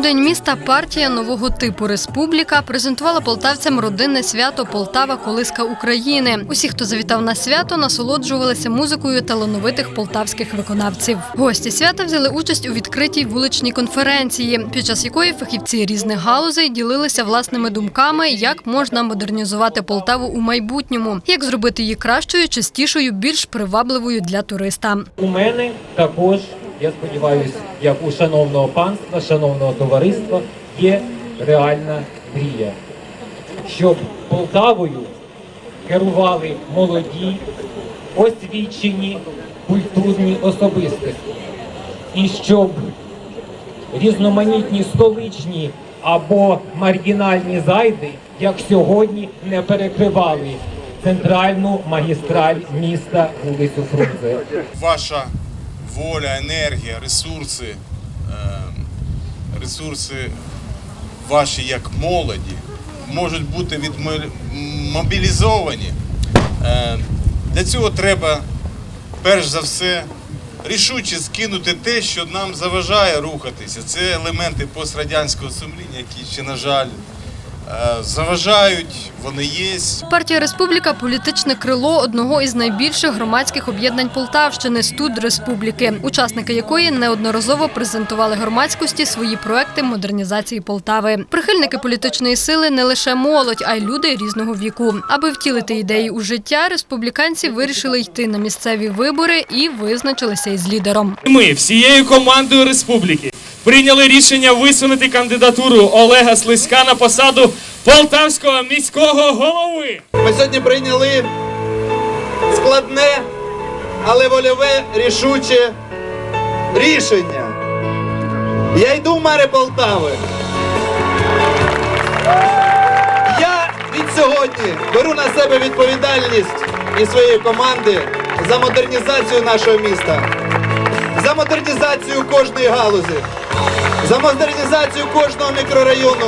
день міста партія нового типу Республіка презентувала полтавцям родинне свято Полтава Колиска України. Усі, хто завітав на свято, насолоджувалися музикою талановитих полтавських виконавців. Гості свята взяли участь у відкритій вуличній конференції, під час якої фахівці різних галузей ділилися власними думками, як можна модернізувати Полтаву у майбутньому, як зробити її кращою, чистішою, більш привабливою для туриста. У мене також, я сподіваюся, як у шановного панства, шановного товариства, є реальна мрія, щоб Полтавою керували молоді, освічені, культурні особистості. І щоб різноманітні столичні або маргінальні зайди, як сьогодні, не перекривали центральну магістраль міста вулицю Фрунзе. ваша воля, енергія, ресурси, е, ресурси ваші як молоді можуть бути відмобілізовані. Е, Для цього треба перш за все рішуче скинути те, що нам заважає рухатися. Це елементи пострадянського сумління, які ще, на жаль, заважають, вони є. Партія Республіка політичне крило одного із найбільших громадських об'єднань Полтавщини Студ Республіки, учасники якої неодноразово презентували громадськості свої проекти модернізації Полтави. Прихильники політичної сили не лише молодь, а й люди різного віку. Аби втілити ідеї у життя, республіканці вирішили йти на місцеві вибори і визначилися із лідером. Ми всією командою республіки прийняли рішення висунути кандидатуру Олега Слизька на посаду полтавського міського голови. Ми сьогодні прийняли складне, але вольове рішуче рішення. Я йду в мери Полтави. Я від сьогодні беру на себе відповідальність і своєї команди за модернізацію нашого міста, за модернізацію кожної галузі, за модернізацію кожного мікрорайону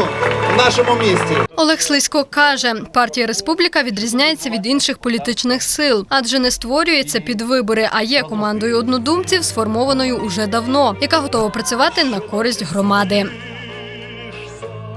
в нашому місті. Олег Слизько каже, партія Республіка відрізняється від інших політичних сил, адже не створюється під вибори, а є командою однодумців, сформованою уже давно, яка готова працювати на користь громади.